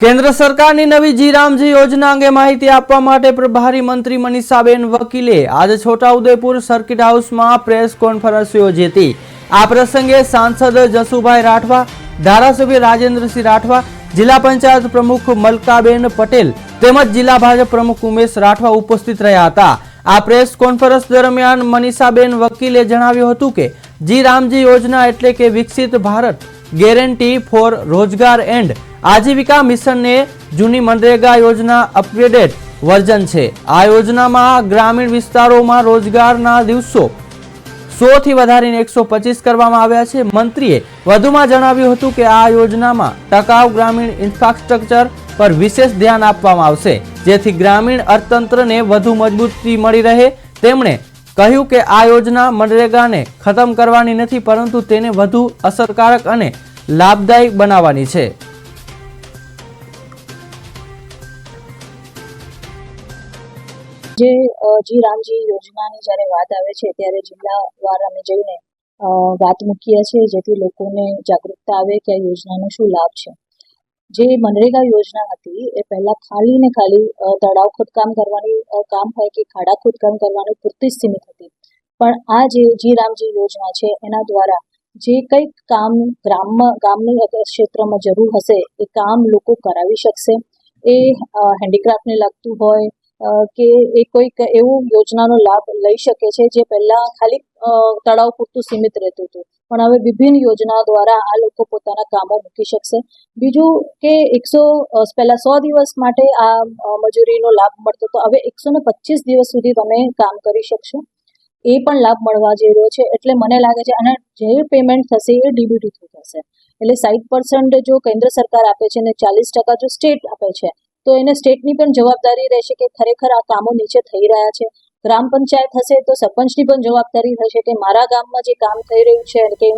કેન્દ્ર સરકારની નવી જીરામજી યોજના અંગે માહિતી આપવા માટે પ્રભારી મંત્રી મનીષાબેન વકીલે આજે છોટાઉદેપુર સર્કિટ હાઉસમાં પ્રેસ કોન્ફરન્સ યોજી હતી. આ પ્રસંગે સાંસદ જસુભાઈ રાઠવા, ધારાસભ્ય રાજેન્દ્રસિંહ રાઠવા, જિલ્લા પંચાયત પ્રમુખ મલકાબેન પટેલ તેમજ જિલ્લા ભાજપ પ્રમુખ ઉમેશ રાઠવા ઉપસ્થિત રહ્યા હતા. આ પ્રેસ કોન્ફરન્સ દરમિયાન મનીષાબેન વકીલે જણાવ્યું હતું કે જી રામજી યોજના એટલે કે Viksit Bharat. Guarantee for Rozgar and Ajeevika મિશનને જૂની મનરેગા યોજના અપગ્રેડેડ વર્ઝન છે. આ યોજનામાં ગ્રામીણ વિસ્તારોમાં રોજગારના દિવસો સોથી વધારીને એકસો પચીસ કરવામાં આવ્યા છે. મંત્રીએ વધુમાં જણાવ્યું હતું કે આ યોજનામાં ટકાઉ ગ્રામીણ ઇન્ફ્રાસ્ટ્રક્ચર પર વિશેષ ધ્યાન આપવામાં આવશે, જેથી ગ્રામીણ અર્થતંત્રને વધુ મજબૂતી મળી રહે. તેમણે કહ્યું કે આ યોજના મનરેગાને ખતમ કરવાની નથી, પરંતુ તેને વધુ અસરકારક અને લાભદાયી બનાવવાની છે. જે જી રામજી યોજનાની જ્યારે વાત આવે છે, ત્યારે જિલ્લાવાર અમે જઈને વાત મૂકીએ છીએ, જેથી લોકોને જાગૃતતા આવે કે આ યોજનાનો શું લાભ છે. જે મનરેગા યોજના હતી એ પહેલાં ખાલી ને ખાલી તળાવ ખોદકામ કરવાની કામ હોય કે ખાડા ખોદકામ કરવાની પૂરતી સીમિત હતી. પણ આ જે જી રામજી યોજના છે, એના દ્વારા જે કંઈક કામ ગ્રામમાં, ગામની ક્ષેત્રમાં જરૂર હશે, એ કામ લોકો કરાવી શકશે. એ હેન્ડીક્રાફ્ટને લાગતું હોય કે એ કોઈક એવું યોજનાનો લાભ લઈ શકે છે જે પહેલાં ખાલી તળાવ પૂરતું સીમિત રહેતું હતું. પણ હવે વિભિન્ન યોજના દ્વારા આ લોકો પોતાના કામો મૂકી શકશે. બીજું કે એકસો પહેલાં સો દિવસ માટે આ મજૂરીનો લાભ મળતો હતો. હવે એકસો ને પચીસ દિવસ સુધી તમે કામ કરી શકશો. એ પણ લાભ મળવા જઈ રહ્યો છે. એટલે મને લાગે છે અને જે પેમેન્ટ થશે એ ડીબીટી થ્રુ થશે. એટલે સાઠ પર્સન્ટ જો કેન્દ્ર સરકાર આપે છે ને ચાલીસ ટકા જો સ્ટેટ આપે છે તો એને સ્ટેટની પણ જવાબદારી રહેશે કે ખરેખર આ કામો નીચે થઈ રહ્યા છે. ગ્રામ પંચાયત હશે તો સરપંચની પણ જવાબદારી થશે કે મારા ગામમાં જે કામ થઈ રહ્યું છે કે